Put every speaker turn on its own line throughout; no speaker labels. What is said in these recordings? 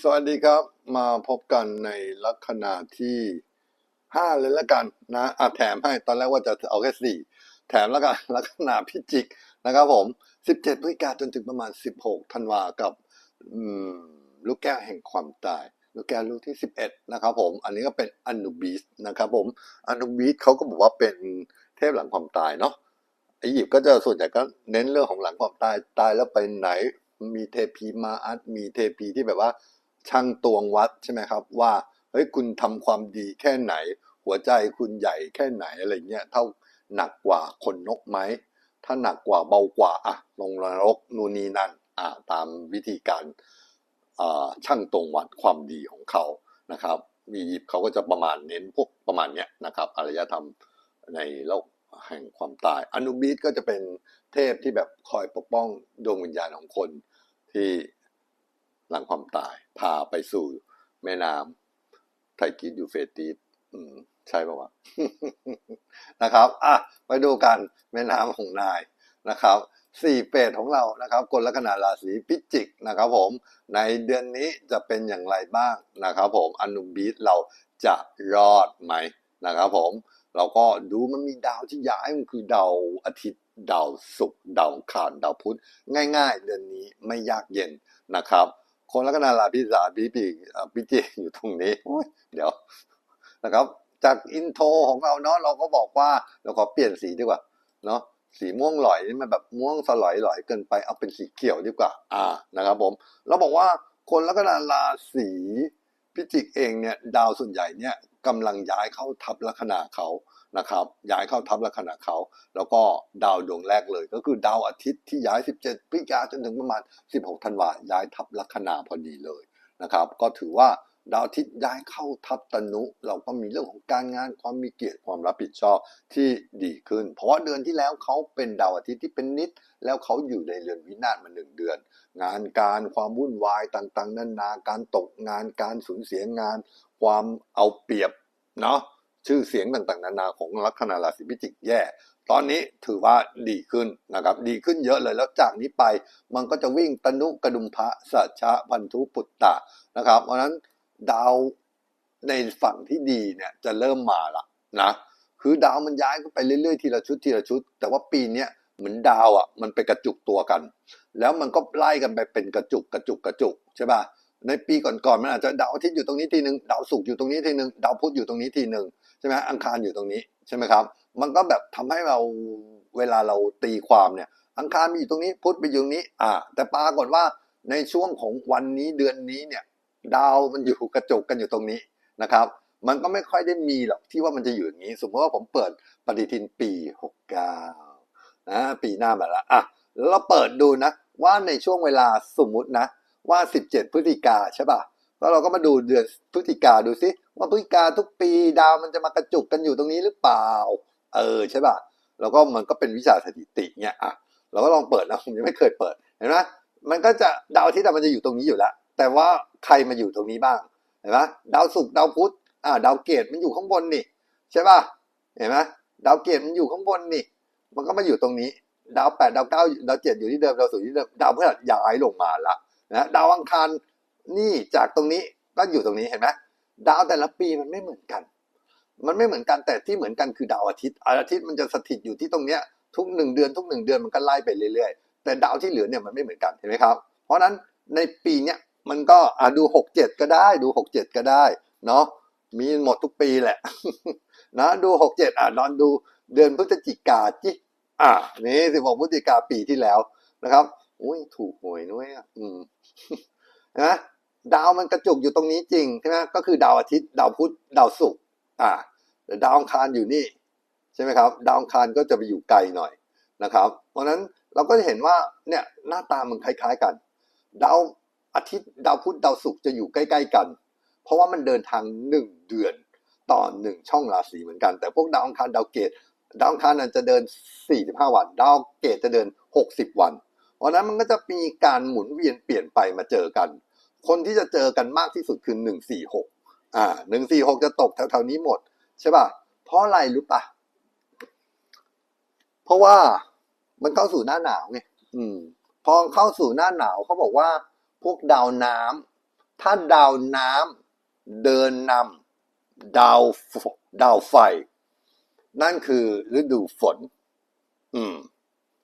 สวัสดีครับ มาพบกันในลัคนาที่ห้าเลยละกันนะอะแถมให้ตอนแรกว่าจะเอาแค่สี่แถมแล้วกันลัคนาพิจิกนะครับผมสิบเจ็ดพฤศจิกาจนถึงประมาณสิบหกธันวากับลูกแก้วแห่งความตาย ลูกแก้วลูกที่สิบเอ็ดนะครับผม อันนี้ก็เป็นอนุบิสนะครับผมอนุบิสเขาก็บอกว่าเป็นเทพหลังความตายเนาะอียิปต์ก็จะส่วนใหญ่ก็เน้นเรื่องของหลังความตายตายแล้วไปไหน มีเทพีมาอัดมีเทพีที่แบบว่า ช่างตวงวัดใช่ไหมครับ ว่าเฮ้ยคุณทำความดีแค่ไหน หัวใจคุณใหญ่แค่ไหนอะไรเงี้ยเท่าหนักกว่าคนนกไหมถ้าหนักกว่าเบากว่าอะลงนรกนูนนีนั่นอะตามวิธีการช่างตวงวัดความดีของเขานะครับมียิปเขาก็จะประมาณเน้นพวกประมาณเนี้ยนะครับอารยธรรมในโลกแห่งความตายอนุบิสก็จะเป็นเทพที่แบบคอยปกป้องดวงวิญญาณของคน ที่หลังความตาย พาไปสู่แม่น้ำไทกิสยูเฟติสใช่ป่าวะนะครับ อะไปดูกันแม่น้ำของนายนะครับสี่เปรตของเรานะครับกลลัคนาราศีพิจิกนะครับ ผมในเดือนนี้จะเป็นอย่างไรบ้างนะครับ ผมอนุบีสเราจะรอดไหมนะครับ ผมเราก็ดูมันมีดาวที่ย้ายมันคือดาวอาทิตย์ดาวศุกร์ดาวอังคารดาวพุธง่าย ๆ เดือนนี้ไม่ยากเย็นนะครับ คนลัคนาราพิสาพิจิกอ่พิจิกอยู่ตรงนี้เดี๋ยวนะครับ จากอินโทรของเราเนาะเราก็บอกว่าเราขอเปลี่ยนสีดีกว่าเนาะสีม่วงหลอยนี่มันแบบม่วงสลอยหลอยเกินไปเอาเป็นสีเขียวดีกว่า อ่านะครับผม เราบอกว่าคนลัคนาราศีพิจิกเองเนี่ยดาวส่วนใหญ่เนี่ยกำลังย้ายเข้าทับลัคนาเขา นะครับย้ายเข้าทับลัคนาเขา แล้วก็ดาวดวงแรกเลย ก็คือดาวอาทิตย์ที่ย้าย 17พฤศจิกาจนถึงประมาณ 16 ธันวาย้ายทับลัคนาพอดีเลยนะครับ ก็ถือว่าดาวอาทิตย์ย้ายเข้าทับตนุ เราก็มีเรื่องของการงานความมีเกียรติความรับผิดชอบที่ดีขึ้น เพราะว่าเดือนที่แล้วเขาเป็นดาวอาทิตย์ที่เป็นนิด แล้วเขาอยู่ในเรือนวินาศมาหนึ่งเดือน งานการความวุ่นวายต่างๆนานาการตกงานการสูญเสียงาน ความเอาเปรียบเนาะ ชื่อเสียงต่างๆ นานาของลัคนาราศีพิจิกแย่ ตอนนี้ถือว่าดีขึ้นนะครับ ดีขึ้นเยอะเลยแล้วจากนี้ไป มันก็จะวิ่งตนุกระดุมพระสัชชะพันธุปุตตะนะครับ เพราะนั้นดาวในฝั่งที่ดีเนี่ยจะเริ่มมาละนะคือดาวมันย้ายไปเรื่อยๆทีละชุดทีละชุด แต่ว่าปีเนี้ยเหมือนดาวอะมันไปกระจุกตัวกัน แล้วมันก็ไล่กันไปเป็นกระจุกกระจุกกระจุกใช่ป่ะในปีก่อนๆมันอาจจะดาวอาทิตย์อยู่ตรงนี้ทีหนึ่งดาวศุกร์อยู่ตรงนี้ทีหนึ่งดาวพุธอยู่ตรงนี้ทีหนึ่ง ใช่ไหมอังคารอยู่ตรงนี้ใช่ไหมครับ มันก็แบบทำให้เราเวลาเราตีความเนี่ย อังคารมีอยู่ตรงนี้พุธไปอยู่ตรงนี้ อ่า แต่ปรากฏว่าในช่วงของวันนี้เดือนนี้เนี่ย ดาวมันอยู่กระจกกันอยู่ตรงนี้นะครับ มันก็ไม่ค่อยได้มีหรอกที่ว่ามันจะอยู่อย่างนี้ สมมติว่าผมเปิดปฏิทินปี69นะปีหน้ามาแล้วอะแล้วเราเปิดดูนะ ว่าในช่วงเวลาสมมุตินะ ว่า 17 พฤศจิกาใช่ป่ะแล้วเราก็มาดูเดือนพฤศจิกาดูซิ ว่าพฤศจิกาทุกปีดาวมันจะมากระจุกกันอยู่ตรงนี้หรือเปล่า เออใช่ป่ะแล้วก็มันก็เป็นวิชาสถิติเนี่ยอะเราก็ลองเปิดนะผมยังไม่เคยเปิดเห็นไหมมันก็จะดาวอาทิตย์มันจะอยู่ตรงนี้อยู่แล้วแต่ว่าใครมาอยู่ตรงนี้บ้างเห็นไหมดาวศุกร์ดาวพุธอ่าดาวเกตมันอยู่ข้างบนนี่ใช่ป่ะเห็นไหมดาวเกตมันอยู่ข้างบนนี่ มันก็มาอยู่ตรงนี้ ดาวแปดดาวเก้าดาวเจ็ดอยู่ที่เดิมดาวศุกร์ที่เดิมดาวพฤหัสย้ายลงมาละนะดาวอังคารนี่จากตรงนี้ก็อยู่ตรงนี้เห็นไหม ดาวแต่ละปีมันไม่เหมือนกัน มันไม่เหมือนกันแต่ที่เหมือนกันคือดาวอาทิตย์อาทิตย์มันจะสถิตอยู่ที่ตรงเนี้ยทุกหนึ่งเดือนทุกหนึ่งเดือนมันก็ไล่ไปเรื่อยๆ แต่ดาวที่เหลือเนี่ยมันไม่เหมือนกันเห็นไหมครับ เพราะฉะนั้นในปีเนี้ยมันก็อะดูหกเจ็ดก็ได้ดูหกเจ็ดก็ได้เนาะมีหมดทุกปีแหละนะดูหกเจ็ดอะนอนดูเดือนพฤศจิกาจิอะนี่สิบหกพฤศจิกาปีที่แล้วนะครับ อุ้ยถูกหวยด้วยอะอืมนะ ดาวมันกระจุกอยู่ตรงนี้จริงใช่ไหมก็คือดาวอาทิตย์ดาวพุธดาวศุกร์อ่าแต่ดาวอังคารอยู่นี่ใช่ไหมครับ ดาวอังคารก็จะไปอยู่ไกลหน่อยนะครับ เพราะฉะนั้นเราก็จะเห็นว่าเนี่ยหน้าตามันคล้ายๆกัน ดาวอาทิตย์ดาวพุธดาวศุกร์จะอยู่ใกล้ๆกัน เพราะว่ามันเดินทางหนึ่งเดือนต่อหนึ่งช่องราศีเหมือนกัน แต่พวกดาวอังคารดาวเกตดาวอังคารนั้นจะเดิน 45 วัน ดาวเกตจะเดิน 60 วัน เพราะฉะนั้นมันก็จะมีการหมุนเวียนเปลี่ยนไปมาเจอกัน คนที่จะเจอกันมากที่สุดคือหนึ่งสี่หกอ่าหนึ่งสี่หกจะตกแถวๆนี้หมด ใช่ป่ะ เพราะอะไรรู้ป่ะ เพราะว่ามันเข้าสู่หน้าหนาวไงอืม พอเข้าสู่หน้าหนาวเขาบอกว่า พวกดาวน้ถ้าดาวน้ำเดินนำดาวดาวไฟ นั่นคือฤดูฝน อืม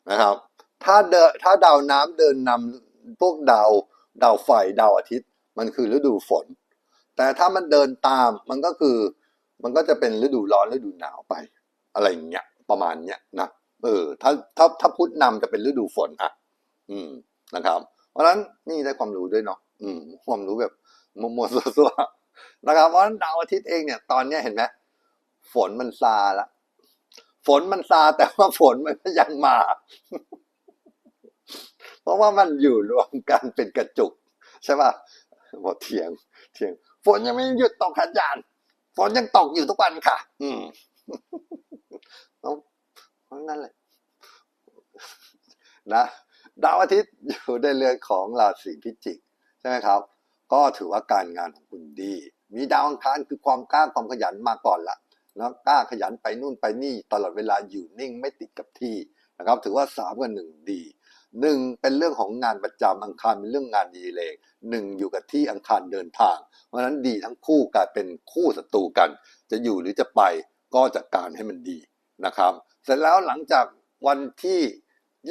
นะครับ ถ้าเดถ้าดาวน้ำเดินนำพวกดาว ดาวไฟดาวอาทิตย์ มันคือฤดูฝน แต่ถ้ามันเดินตามมันก็คือ มันก็จะเป็นฤดูร้อนฤดูหนาวไป อะไรอย่างเงี้ยประมาณเนี้ยนะเออถ้าถ้าถ้าพุทธนำจะเป็นฤดูฝนอะ อืมนะครับ เพราะฉะนั้นนี่ได้ความรู้ด้วยเนาะอืม ความรู้แบบมัวๆซัวๆนะครับเพราะฉะนั้นดาวอาทิตย์เองเนี่ยตอนเนี้ยเห็นไหมฝนมันซาละฝนมันซาแต่ว่าฝนมันยังมา ราะว่ามันอยู่รวมกันเป็นกระจุก ใช่ป่ะบอกเถียง เถียง ฝนยังไม่หยุดตกค่ะอาจารย์ฝนยังตกอยู่ทุกวันค่ะ อืมเอาเพราะนั่นแหละนะดาวอาทิตย์อยู่ในเรือนของราศีพิจิก ใช่ไหมครับ ก็ถือว่าการงานของคุณดี มีดาวอังคารคือความกล้าความขยันมาก่อนละนะกล้าขยันไปนู่นไปนี่ตลอดเวลาอยู่นิ่งไม่ติดกับที่นะครับ ถือว่าสามกับหนึ่งดี หนึ่งเป็นเรื่องของงานประจำอังคารเป็นเรื่องงานดีเลยหนึ่งอยู่กับที่อังคารเดินทาง เพราะฉะนั้นดีทั้งคู่กลายเป็นคู่ศัตรูกัน จะอยู่หรือจะไปก็จัดการให้มันดีนะครับ เสร็จแล้วหลังจากวันที่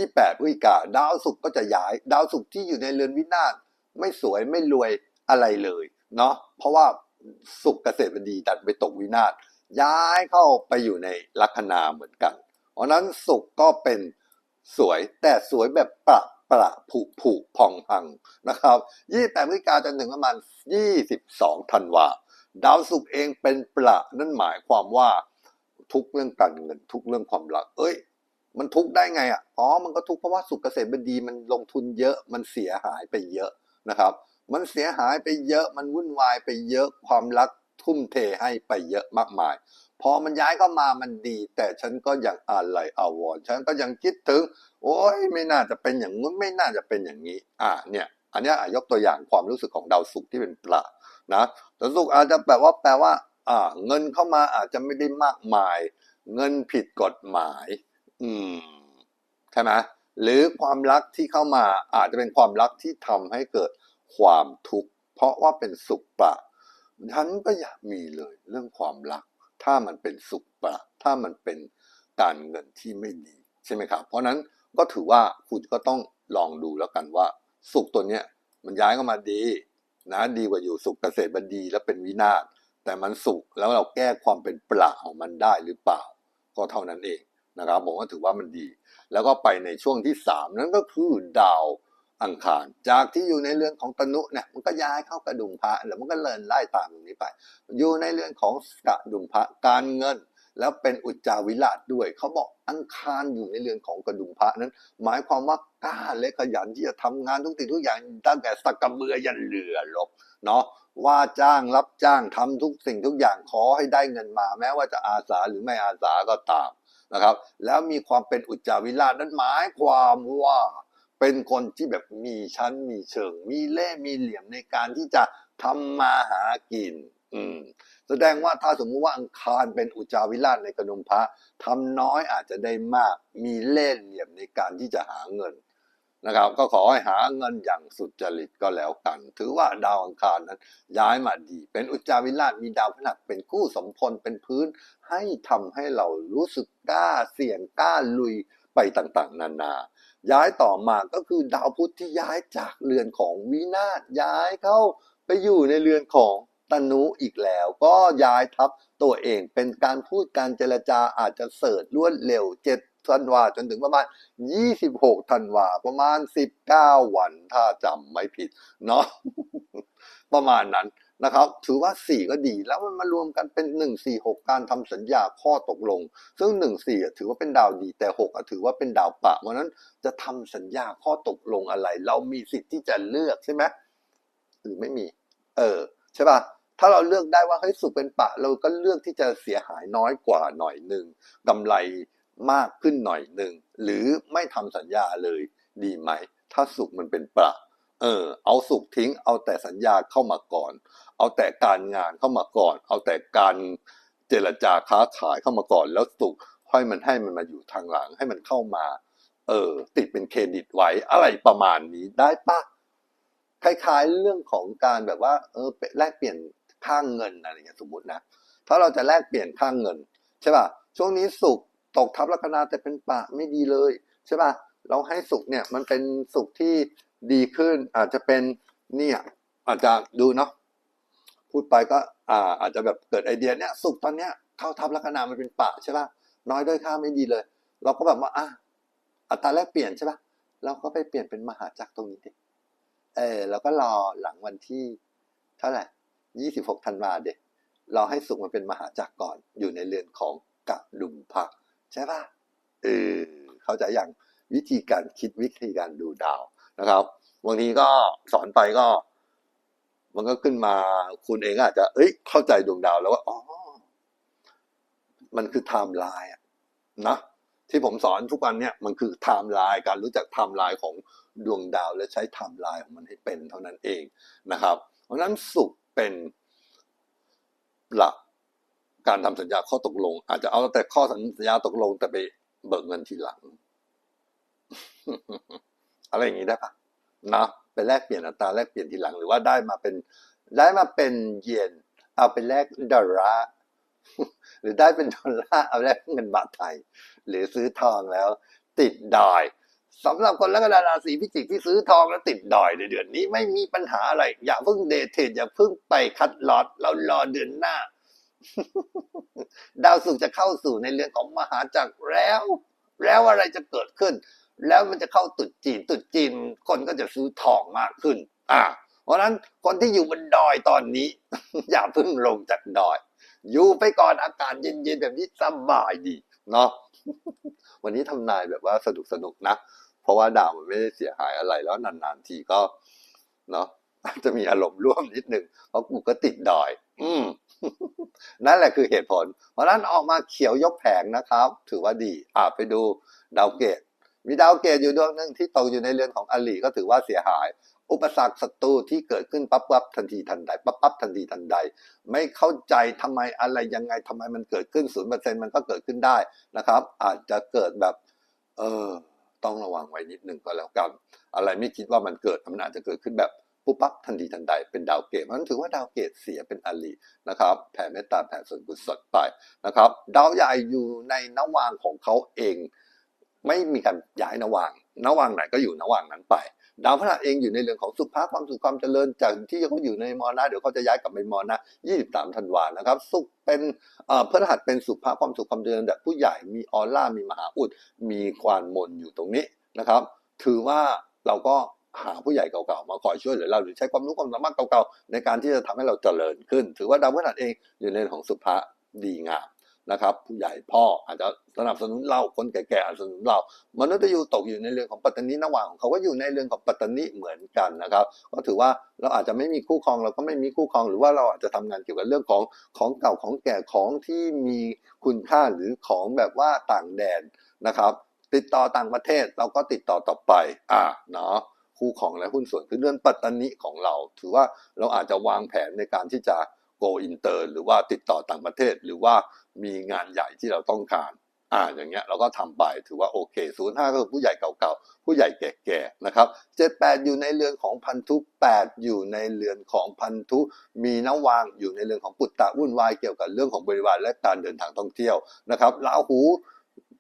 28พฤศจิกาดาวศุกร์ก็จะย้าย ดาวศุกร์ที่อยู่ในเรือนวินาศไม่สวยไม่รวยอะไรเลยเนาะเพราะว่าศุกร์เกษตรบดีดันไปตกวินาศย้ายเข้าไปอยู่ในลัคนาเหมือนกันเพราะฉะนั้นศุกร์ก็เป็น สวยแต่สวยแบบประประผุผุพองพังนะครับ28พฤศจิกาจนถึงประมาณ 22ธันวาดาวศุกร์เองเป็นประนั่นหมายความว่าทุกเรื่องการเงินทุกเรื่องความรัก เอ้ย มันทุกได้ไงอะอ๋อมันก็ทุกเพราะว่าสุขเกษตรบดีมันลงทุนเยอะมันเสียหายไปเยอะนะครับ มันเสียหายไปเยอะมันวุ่นวายไปเยอะความรักทุ่มเทให้ไปเยอะมากมาย พอมันย้ายเข้ามามันดี แต่ฉันก็ยังอะไรอาวรฉันก็ยังคิดถึง โอ้ยไม่น่าจะเป็นอย่างนู้นไม่น่าจะเป็นอย่างนี้ อ่าเนี่ยอันนี้ยอะยกตัวอย่างความรู้สึกของดาวศุกร์ที่เป็นปลานะดาวศุกร์อาจจะแปลว่าแปลว่า อ่า เงินเข้ามาอาจจะไม่ได้มากมาย เงินผิดกฎหมาย อืมใช่ไหมหรือความรักที่เข้ามาอาจจะเป็นความรักที่ทำให้เกิดความทุกข์เพราะว่าเป็นสุขปะฉันก็อยากมีเลยเรื่องความรัก ถ้ามันเป็นสุขปะถ้ามันเป็นการเงินที่ไม่ดีใช่ไหมครับ เพราะนั้นก็ถือว่าคุณก็ต้องลองดูแล้วกันว่า สุขตัวเนี้ยมันย้ายเข้ามาดีนะดีกว่าอยู่สุขเกษตรบดีแล้วเป็นวินาศแต่มันสุขแล้วเราแก้ความเป็นปละของมันได้หรือเปล่า ก็เท่านั้นเองนะครับผมก็ถือว่ามันดี แล้วก็ไปในช่วงที่สามนั่นก็คือดาว อังคาร จากที่อยู่ในเรือนของตนุเนี่ยมันก็ย้ายเข้ากระดุมพระแล้วมันก็เลินไล่ตามตรงนี้ไป อยู่ในเรือนของกระดุมพระการเงิน แล้วเป็นอุจจาวิราชด้วย เขาบอกอังคารอยู่ในเรือนของกระดุมพระนั้น หมายความว่ากล้าและขยันที่จะทำงานทุกสิ่งทุกอย่างตั้งแต่สักกระเบือยันเรือลบเนาะว่าจ้างรับจ้างทำทุกสิ่งทุกอย่างขอให้ได้เงินมา แม้ว่าจะอาสาหรือไม่อาสาก็ตามนะครับ แล้วมีความเป็นอุจจาวิราชนั้นหมายความว่า เป็นคนที่แบบมีชั้นมีเชิง มีเล่มีเหลี่ยมในการที่จะทำมาหากิน อืม แสดงว่าถ้าสมมุติว่าอังคารเป็นอุจาวิราชในกระดุมพระทำน้อยอาจจะได้มาก มีเล่เหลี่ยมในการที่จะหาเงินนะครับ ก็ขอให้หาเงินอย่างสุจริตก็แล้วกัน ถือว่าดาวอังคารนั้น ย้ายมาดี เป็นอุจจาวิราชมีดาวพฤหัสเป็นคู่สมพลเป็นพื้น ให้ทำให้เรารู้สึกกล้าเสี่ยงกล้าลุยไปต่างๆ นานา ย้ายต่อมาก็คือดาวพุธที่ย้ายจากเรือนของวินาศย้ายเข้าไปอยู่ในเรือนของตนุอีกแล้ว ก็ย้ายทับตัวเองเป็นการพูดการเจรจาอาจจะเสิร์ชรวดเร็วเจ็ดธันวาจนถึงประมาณ 26ธันวาประมาณ 19 วันถ้าจำไม่ผิดเนาะประมาณนั้น นะครับ ถือว่า 4 ก็ดี แล้วมันมารวมกันเป็น 1 4 6 การทำสัญญาข้อตกลง ซึ่ง 1 4อะถือว่าเป็นดาวดีแต่ 6 ถือว่าเป็นดาวปะเพราะนั้นจะทำสัญญาข้อตกลงอะไร เรามีสิทธิ์ที่จะเลือกใช่ไหมหรือไม่มี เออ ใช่ป่ะถ้าเราเลือกได้ว่าเฮ้ยสุขเป็นปะ เราก็เลือกที่จะเสียหายน้อยกว่าหน่อยหนึ่งกำไรมากขึ้นหน่อยหนึ่งหรือไม่ทำสัญญาเลยดีไหม ถ้าสุขมันเป็นปะเออ เอาสุขทิ้งเอาแต่สัญญาเข้ามาก่อน เอาแต่การงานเข้ามาก่อน เอาแต่การเจรจาค้าขายเข้ามาก่อนแล้วสุขค่อยมันให้มันมาอยู่ทางหลังให้มันเข้ามา เออ ติดเป็นเครดิตไว้อะไรประมาณนี้ได้ปะคล้ายๆเรื่องของการแบบว่า เออแลกเปลี่ยนค่างเงินอะไรอย่างนี้สมมตินะถ้าเราจะแลกเปลี่ยนค่างเงินใช่ป่ะช่วงนี้สุกตกทับลัคนาแต่เป็นปะไม่ดีเลยใช่ป่ะเราให้สุกเนี่ยมันเป็นสุกที่ดีขึ้นอาจจะเป็นเนี่ยอาจจะดูเนาะ พูดไปก็อ่าอาจจะแบบเกิดไอเดียเนี่ยสุกตอนเนี้ยเข้าทับลัคนามันเป็นปะใช่ป่ะน้อยด้อยค่าไม่ดีเลย เราก็แบบว่าอะอัตราแลกเปลี่ยนใช่ป่ะเราก็ไปเปลี่ยนเป็นมหาจักรตรงนี้ดิเออแล้วก็รอหลังวันที่เท่าไหร่ยี่สิบหกธันวาเด็กรอให้สุกมันเป็นมหาจักรก่อนอยู่ในเรือนของกะดุมพักใช่ป่ะเออเข้าใจอย่างวิธีการคิดวิธีการดูดาวนะครับบางทีก็สอนไปก็ มันก็ขึ้นมาคุณเองอาจจะ เอ้ย เข้าใจดวงดาวแล้วว่าอ๋อมันคือไทม์ไลน์นะที่ผมสอนทุกวันเนี่ยมันคือไทม์ไลน์การรู้จักไทม์ไลน์ของดวงดาว และใช้ไทม์ไลน์ของมันให้เป็นเท่านั้นเองนะครับ เพราะฉะนั้นสุขเป็นหลักการทำสัญญาข้อตกลง อาจจะเอาแต่ข้อสัญญาตกลงแต่ไปเบิกเงินทีหลัง อะไรอย่างนี้ได้ปะนะ ไปแลกเปลี่ยนอัตราแลกเปลี่ยนทีหลังหรือว่าได้มาเป็นได้มาเป็นเยนเอาไปแลกดอลลาร์หรือได้เป็นดอลลาร์เอาแลกเงินบาทไทย หรือซื้อทองแล้ว ติดดอยสำหรับคนลัคนาราศีพิจิกที่ซื้อทองแล้วติดดอยในเดือนนี้ไม่มีปัญหาอะไร อย่าเพิ่งเดทเทรดอย่าเพิ่งไปคัดลอตเรารอเดือนหน้า ดาวศุกร์จะเข้าสู่ในเรื่องของมหาจักรแล้ว แล้วอะไรจะเกิดขึ้น แล้วมันจะเข้าตุดจีนตุดจีนคนก็จะซื้อทองมากขึ้น อ่า เพราะฉะนั้นคนที่อยู่บนดอยตอนนี้ อย่าเพิ่งลงจากดอย อยู่ไปก่อนอากาศเย็นๆแบบนี้สบายดีเนาะวันนี้ทำนายแบบว่าสนุกสนุกนะ เพราะว่าดาวมันไม่ได้เสียหายอะไรแล้วนานๆทีก็ เนาะจะมีอารมณ์ร่วมนิดนึงเพราะกูก็ติดดอย อืมนั่นแหละคือเหตุผล เพราะนั้นออกมาเขียวยกแผงนะครับ ถือว่าดี อ่าไปดูดาวเกต มีดาวเกตอยู่ดวงหนึ่งที่ตกอยู่ในเรือนของอลีก็ถือว่าเสียหาย อุปสรรคศัตรูที่เกิดขึ้นปั๊บปั๊บทันทีทันใดปั๊บปั๊บทันทีทันใด ไม่เข้าใจทำไมอะไรยังไงทำไมมันเกิดขึ้นศูนย์เปอร์เซ็นต์มันก็เกิดขึ้นได้นะครับ อาจจะเกิดแบบ เออต้องระวังไว้นิดนึงก็แล้วกัน อะไรไม่คิดว่ามันเกิดมันอาจจะเกิดขึ้นแบบปุ๊บปั๊บทันทีทันใดเป็นดาวเกตมันถือว่าดาวเกตเสียเป็นอลีนะครับแผ่เมตตาแผ่ส่วนกุศลไปนะครับ ดาวใหญ่อยู่ในนวางของเขาเอง ไม่มีการย้ายนวางนวางไหนก็อยู่นวางนั้นไป ดาวพฤหัสเองอยู่ในเรื่องของสุภาพความสุขความเจริญจากที่เขาอยู่ในมรณะเดี๋ยวเขาจะย้ายกลับไปมรณะ23ธันวานะครับสุขเป็นเอ่อพฤหัสเป็นสุภาพความสุขความเจริญแบบผู้ใหญ่มีออร่ามีมหาอุด มีความมนอยู่ตรงนี้นะครับ ถือว่าเราก็หาผู้ใหญ่เก่าๆมาคอยช่วยเหลือเราหรือใช้ความรู้ความสามารถเก่าๆในการที่จะทำให้เราเจริญขึ้น ถือว่าดาวพฤหัสเองอยู่ในเรื่องของสุภาดีงาม นะครับ ผู้ใหญ่พ่ออาจจะสนับสนุนเราคนแก่ๆอาจสนับสนุนเรามนุษย์ยูตกอยู่ในเรื่องของปัตตานีนวางของเขาก็อยู่ในเรื่องของปัตตานีเหมือนกันนะครับ ก็ถือว่าเราอาจจะไม่มีคู่ครองเราก็ไม่มีคู่ครองหรือว่าเราอาจจะทำงานเกี่ยวกับเรื่องของของเก่าของแก่ของที่มีคุณค่าหรือของแบบว่าต่างแดนนะครับ ติดต่อต่างประเทศเราก็ติดต่อต่อไปอ่าเนาะคู่ของและหุ้นส่วนคือเรื่องปัตตานีของเรา ถือว่าเราอาจจะวางแผนในการที่จะ โกอินเตอร์หรือว่าติดต่อต่างประเทศ หรือว่ามีงานใหญ่ที่เราต้องการอ่าอย่างเงี้ยเราก็ทำไปถือว่าโอเคศูนย์ห้าก็คือผู้ใหญ่เก่าๆ ผู้ใหญ่แก่ๆนะครับเจ็ดแปดอยู่ในเรือนของพันธุแปดอยู่ในเรือนของพันธุมีนวางอยู่ในเรื่องของปุตตะวุ่นวายเกี่ยวกับเรื่องของบริวารและการเดินทางท่องเที่ยวนะครับราหู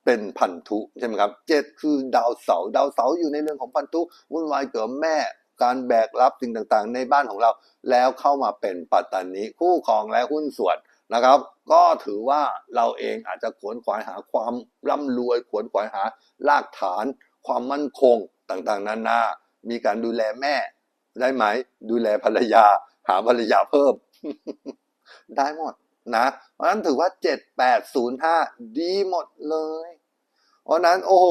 เป็นพันธุใช่ไหมครับเจ็ดคือดาวเสาร์ดาวเสาร์อยู่ในเรื่องของพันธุวุ่นวายเกี่ยวกับแม่ การแบกรับสิ่งต่างๆ ในบ้านของเรา แล้วเข้ามาเป็นปัตตานีคู่ครองและหุ้นส่วนนะครับ ก็ถือว่าเราเองอาจจะขวนขวายหาความร่ำรวยขวนขวายหารากฐาน ความมั่นคงต่างๆนานา มีการดูแลแม่ ได้ไหม ดูแลภรรยา หาภรรยาเพิ่ม ได้หมดนะเพราะนั้นถือว่าเจ็ดแปดศูนย์ห้าดีหมดเลย เพราะนั้นโอ้โห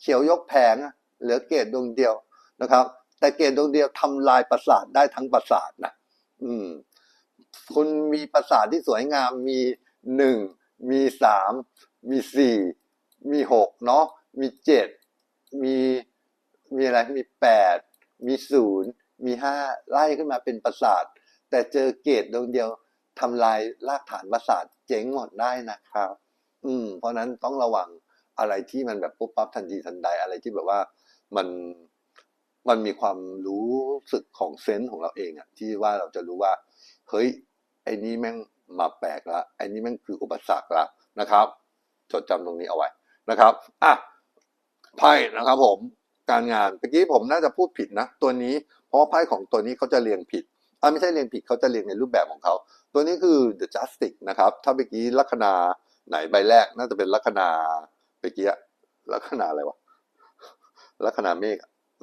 เขียวยกแผงเหลือเกรดดวงเดียวนะครับ แต่เกรดวงเดียวทำลายประสาทได้ทั้งประสาทนะอืม คุณมีประสาทที่สวยงามมีหนึ่งมีสามมีสี่มีหกเนาะมีเจ็ดมีมีอะไรมีแปดมีศูนย์มีห้าไล่ขึ้นมาเป็นประสาท แต่เจอเกรดวงเดียวทำลายรากฐานประสาทเจ๊งหมดได้นะครับ อืม เพราะนั้นต้องระวังอะไรที่มันแบบปุ๊บปั๊บทันทีทันใดอะไรที่แบบว่ามัน มันมีความรู้สึกของเซนส์ของเราเองอะที่ว่าเราจะรู้ว่า เฮ้ย ไอ้นี่แม่งมาแปลกละไอ้นี่แม่งคืออุปสรรคละนะครับ จดจำตรงนี้เอาไว้นะครับอะไพ่นะครับ ผมการงานเมื่อกี้ผมน่าจะพูดผิดนะ ตัวนี้เพราะว่าไพ่ของตัวนี้เขาจะเรียงผิดอ่าไม่ใช่เรียงผิดเขาจะเรียงในรูปแบบของเขาตัวนี้คือ the justice นะครับ ถ้าเมื่อกี้ลัคนาไหนใบแรก น่าจะเป็นลัคนาเมื่อกี้ลัคนาอะไรวะลัคนาเมฆ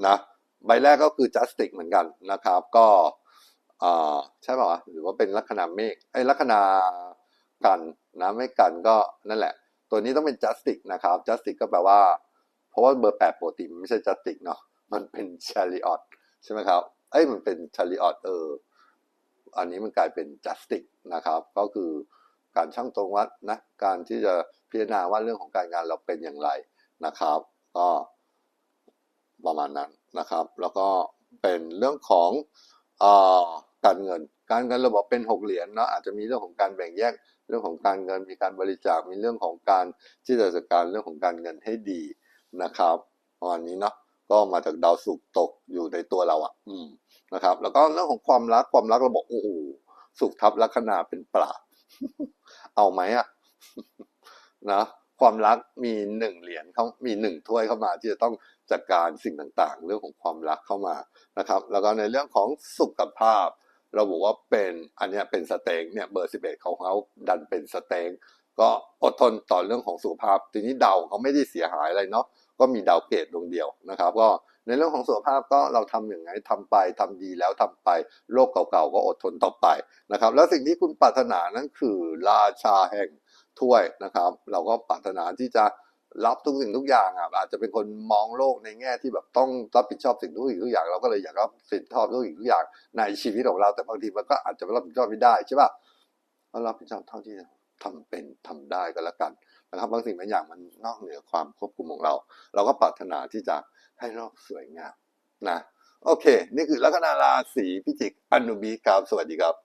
นะ ใบแรกก็คือ justice เหมือนกันนะครับ ก็ใช่ป่าวะหรือว่าเป็นลัคนาเมฆไอ้ลัคนากันนะไม่กันก็นั่นแหละ ตัวนี้ต้องเป็น justice นะครับ justice ก็แปลว่า เพราะว่าเบอร์แปดปกติมันไม่ใช่ justice เนาะมันเป็น chariot ใช่ไหมครับเอ้ยมันเป็น chariot เอออันนี้มันกลายเป็น justice นะครับ ก็คือการช่างตรงวัดนะการที่จะพิจารณาว่าเรื่องของการงานเราเป็นอย่างไรนะครับ ก็ประมาณนั้น นะครับ แล้วก็เป็นเรื่องของอการเงิน การเงินเราบอกเป็นหกเหรียญเนาะอาจจะมีเรื่องของการแบ่งแยกเรื่องของการเงิน มีการบริจาค มีเรื่องของการที่จะจัดการเรื่องของการเงินให้ดีนะครับประมาณนี้เนาะก็มาจากดาวศุกร์ตกอยู่ในตัวเราอะ อืมนะครับ แล้วก็เรื่องของความรักความรักเราบอกโอ้โหสุขทับลัคนาเป็นปลาเอาไหมอะนะ ความรักมีหนึ่งเหรียญเขามีหนึ่งถ้วยเข้ามาที่จะต้องจัดการสิ่งต่างๆ เรื่องของความรักเข้ามานะครับ แล้วก็ในเรื่องของสุขภาพ เราบอกว่าเป็นอันนี้เป็นสเต็งเนี่ยเบอร์สิบเอ็ดของเขาดันเป็นสเต็งก็อดทนต่อเรื่องของสุขภาพ ทีนี้เดาเขาไม่ได้เสียหายอะไรเนาะก็มีดาวเกตดวงเดียวนะครับ ก็ในเรื่องของสุขภาพก็เราทำอย่างไงทำไปทำดีแล้วทำไปโรคเก่าๆก็อดทนต่อไปนะครับ แล้วสิ่งที่คุณปรารถนานั้นคือราชาแห่ง ถ้วยนะครับ เราก็ปรารถนาที่จะรับทุกสิ่งทุกอย่างอะอาจจะเป็นคนมองโลกในแง่ที่แบบต้องรับผิดชอบสิ่งทุกสิ่งทุกอย่างเราก็เลยอยากรับผิดชอบทุกสิ่งทุกอย่างในชีวิตของเรา แต่บางทีมันก็อาจจะรับผิดชอบไม่ได้ใช่ป่ะก็รับผิดชอบเท่าที่ทำเป็นทำได้ก็แล้วกันนะครับบางสิ่งบางอย่างมันนอกเหนือความควบคุมของเรา เราก็ปรารถนาที่จะให้โลกสวยงามนะโอเค นี่คือลัคนาราศีพิจิกอนุบีครับสวัสดีครับ